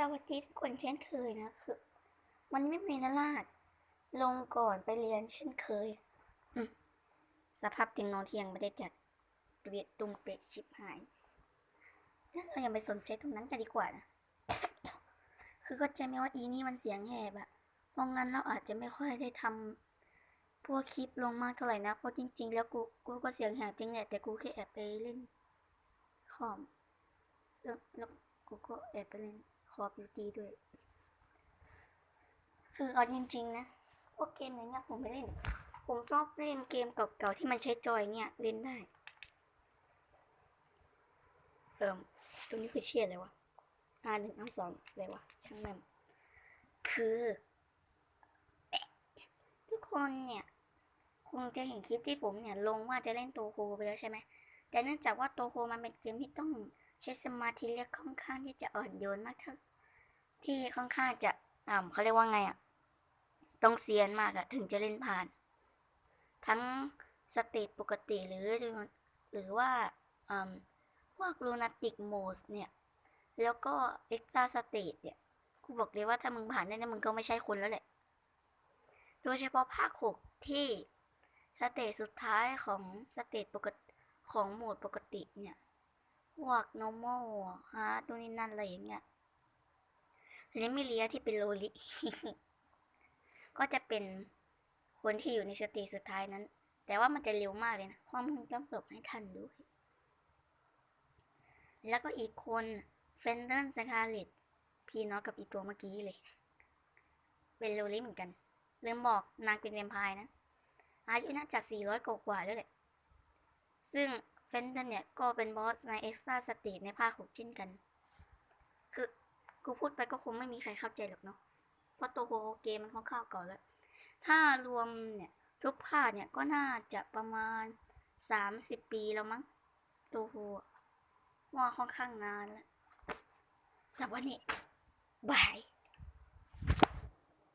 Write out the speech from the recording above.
สวัสดีทุกคนเช่นเคยนะคือ มันไม่มีนราด ลงก่อนไปเรียนเช่นเคยสภาพเตียงนอนเที่ยงไม่ได้จัดเกลียดตุงเปะชิบหายงั้นเราอย่าไปสนใจตรงนั้นกันดีกว่านะคือเข้าใจไหมว่าอีนี่มันเสียงแหบอะเพราะงั้นเราอาจจะไม่ค่อยได้ทำพวกคลิปลงมากเท่าไหร่นะ เพราะจริง ๆ แล้วกูกูก็เสียงแหบจริงแหละแต่กูแค่แอบไปเล่นคอมแล้ว กูก็แอบไปเล่นคอบิวตี้ด้วย คือเอาจริงๆนะพวกเกมอย่างเงี้ยผมไม่เล่น ผมชอบเล่นเกมเก่าๆที่มันใช้จอยเนี่ยเล่นได้ เอิมตรงนี้คือเชียร์เลยวะอาหนึ่งอาสองเลยวะช่างแม่มคือทุกคนเนี่ย คงจะเห็นคลิปที่ผมเนี่ยลงว่าจะเล่นโตโฮไปแล้วใช่ไหมแต่เนื่องจากว่าโตโฮมันเป็นเกมที่ต้อง ใช้สมาธิและค่อนข้างที่จะอ่อนโยนมากเท่าที่ค่อนข้างจะอ่าเขาเรียกว่าไงอะต้องเซียนมากอะถึงจะเล่นผ่าน ทั้งสเตจปกติหรือหรือว่าอืมพวกลูนาติกโหมดเนี่ย แล้วก็เอ็กซ์ตาสเตจเนี่ยกูบอกเลยว่าถ้ามึงผ่านได้นะมึงก็ไม่ใช่คนแล้วแหละ โดยเฉพาะภาคหกที่สเตจสุดท้ายของสเตจปกติของโหมดปกติเนี่ย พวก normal hard นู่นนี่นั่นอะไรอย่างเงี้ยเลมิเลียที่เป็นโลลิก็จะเป็นคนที่อยู่ในสเตจสุดท้ายนั้น แต่ว่ามันจะเร็วมากเลยนะเพราะมึงต้องหลบให้ทันด้วย แล้วก็อีกคนเฟนเดนสคาเลตพี่น้องกับอีตัวเมื่อกี้เลย เป็นโลลิเหมือนกัน ลืมบอกนางเป็นแวมไพร์นะ อายุน่าจะ400กว่าแล้วแหละ ซึ่ง เฟนเดนเนี่ยก็เป็นบอสในเอ็กซ์ตร้าสเตจในภาคหกเช่นกัน คือกูพูดไปก็คงไม่มีใครเข้าใจหรอกเนาะ เพราะตัวโฮเกมมันค่อนข้างเก่าแล้ว ถ้ารวมเนี่ยทุกภาคเนี่ยก็น่าจะประมาณ30ปีแล้วมั้ง ตัวโฮว่าค่อนข้างนานแล้วสวัสดีบาย